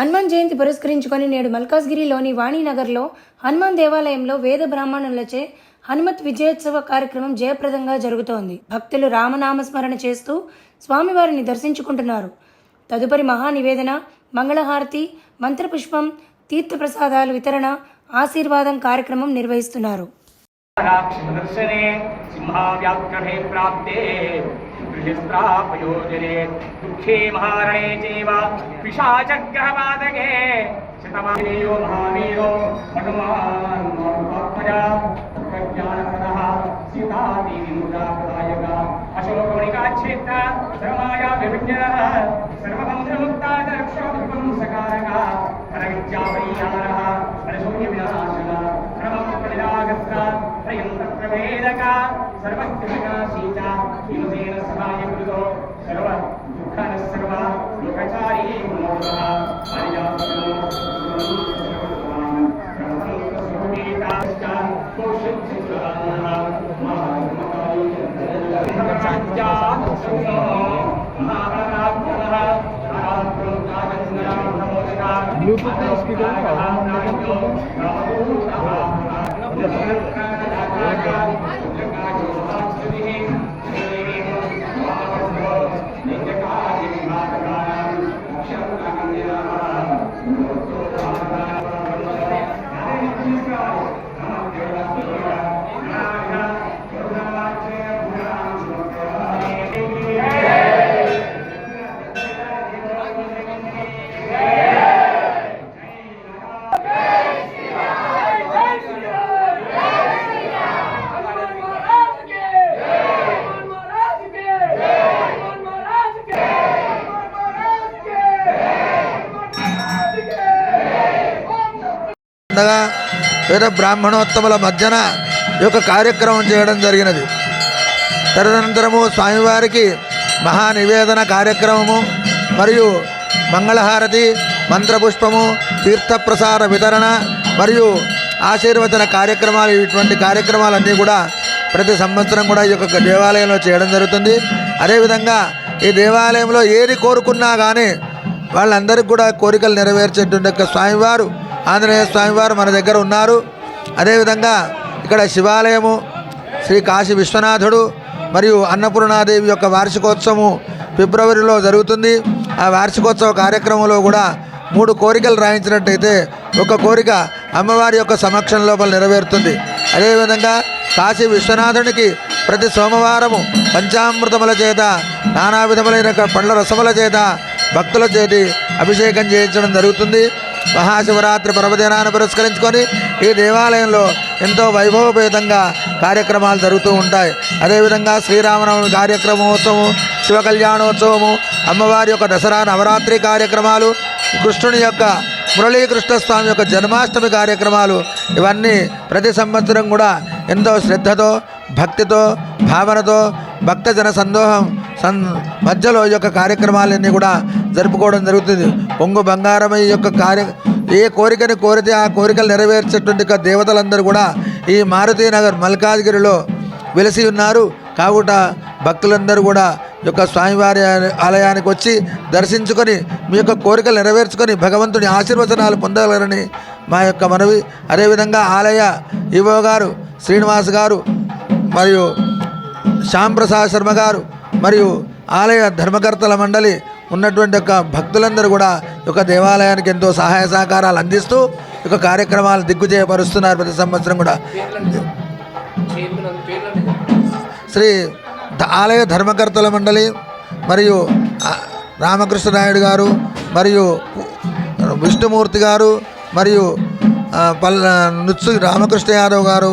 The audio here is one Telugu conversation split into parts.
హనుమాన్ జయంతి పురస్కరించుకొని నేడు మల్కాజ్గిరిలోని వాణినగర్లో హనుమాన్ దేవాలయంలో వేద బ్రాహ్మణులచే హనుమత్ విజయోత్సవ కార్యక్రమం జయప్రదంగా జరుగుతోంది. భక్తులు రామనామస్మరణ చేస్తూ స్వామివారిని దర్శించుకుంటున్నారు. తదుపరి మహానివేదన మంగళహారతి మంత్రపుష్పం తీర్థప్రసాదాలు వితరణ ఆశీర్వాదం కార్యక్రమం నిర్వహిస్తున్నారు. गृहस्त्रापयोजने दुःखे महारणे चैव पिशाचग्रहपादके शतमानेयो महावीरो Hanuman मारुतात्मजा प्रज्ञानप्रदः सीतादेवीमुदाप्रदायका अशोकमणिकाच्छेत्ता सर्वमाया विभिज्ञः सर्वबन्धमुक्तादक्षोकृपं सकारका हरविद्यापय Bluetooth-nya sekitar apa? Bluetooth-nya sekitar? Obrigado. ఉండగా వేద బ్రాహ్మణోత్తముల మధ్యన ఈ యొక్క కార్యక్రమం చేయడం జరిగినది. తదనంతరము స్వామివారికి మహా నివేదన కార్యక్రమము మరియు మంగళహారతి మంత్రపుష్పము తీర్థప్రసార వితరణ మరియు ఆశీర్వచన కార్యక్రమాలు ఇటువంటి కార్యక్రమాలన్నీ కూడా ప్రతి సంవత్సరం కూడా ఈ యొక్క దేవాలయంలో చేయడం జరుగుతుంది. అదేవిధంగా ఈ దేవాలయంలో ఏది కోరుకున్నా కానీ వాళ్ళందరికీ కూడా కోరికలు నెరవేర్చేటువంటి యొక్క స్వామివారు ఆంజనేయ స్వామివారు మన దగ్గర ఉన్నారు. అదేవిధంగా ఇక్కడ శివాలయము శ్రీ కాశీ విశ్వనాథుడు మరియు అన్నపూర్ణాదేవి యొక్క వార్షికోత్సవము ఫిబ్రవరిలో జరుగుతుంది. ఆ వార్షికోత్సవ కార్యక్రమంలో కూడా మూడు కోరికలు రాయించినట్టయితే ఒక కోరిక అమ్మవారి యొక్క సమక్షం లోపల నెరవేరుతుంది. అదేవిధంగా కాశీ విశ్వనాథునికి ప్రతి సోమవారము పంచామృతముల చేత నానా విధములైన పండ్ల రసముల చేత భక్తుల చేతి అభిషేకం చేయించడం జరుగుతుంది. మహాశివరాత్రి పర్వదినాన్ని పురస్కరించుకొని ఈ దేవాలయంలో ఎంతో వైభవపేతంగా కార్యక్రమాలు జరుగుతూ ఉంటాయి. అదేవిధంగా శ్రీరామనవమి కార్యక్రమోత్సవము శివ కళ్యాణోత్సవము అమ్మవారి యొక్క దసరా నవరాత్రి కార్యక్రమాలు కృష్ణుని యొక్క మురళీకృష్ణస్వామి యొక్క జన్మాష్టమి కార్యక్రమాలు ఇవన్నీ ప్రతి సంవత్సరం కూడా ఎంతో శ్రద్ధతో భక్తితో భావనతో భక్తజన సందోహం సన్ మధ్యలో ఈ యొక్క కార్యక్రమాలన్నీ కూడా జరుపుకోవడం జరుగుతుంది. పొంగు బంగారం ఈ యొక్క కార్య ఏ కోరికని కోరితే ఆ కోరికలు నెరవేర్చేటువంటి దేవతలందరూ కూడా ఈ మారుతీనగర్ మల్కాజ్గిరిలో వెలిసి ఉన్నారు. కావుట భక్తులందరూ కూడా ఈ యొక్క స్వామివారి ఆలయానికి వచ్చి దర్శించుకొని మీ యొక్క కోరికలు నెరవేర్చుకొని భగవంతుని ఆశీర్వచనాలు పొందగలరని మా యొక్క మనవి. అదేవిధంగా ఆలయ ఈవో గారు శ్రీనివాస్ గారు మరియు శ్యాంప్రసాద్ శర్మ గారు మరియు ఆలయ ధర్మకర్తల మండలి ఉన్నటువంటి యొక్క భక్తులందరూ కూడా ఒక యొక్క దేవాలయానికి ఎంతో సహాయ సహకారాలు అందిస్తూ యొక్క కార్యక్రమాలు దిగ్గుజయపరుస్తున్నారు ప్రతి సంవత్సరం కూడా. శ్రీ ఆలయ ధర్మకర్తల మండలి మరియు రామకృష్ణ రామకృష్ణనాయుడు గారు మరియు విష్ణుమూర్తి గారు మరియు పల్ పల్ల నుత్సు రామకృష్ణ యాదవ్ గారు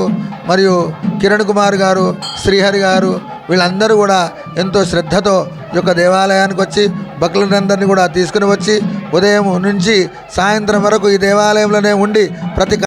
మరియు కిరణ్ కుమార్ గారు శ్రీహరి గారు వీళ్ళందరూ కూడా ఎంతో శ్రద్ధతో యొక్క దేవాలయానికి వచ్చి భక్తులందరినీ కూడా తీసుకుని వచ్చి ఉదయం నుంచి సాయంత్రం వరకు ఈ దేవాలయంలోనే ఉండి ప్రతి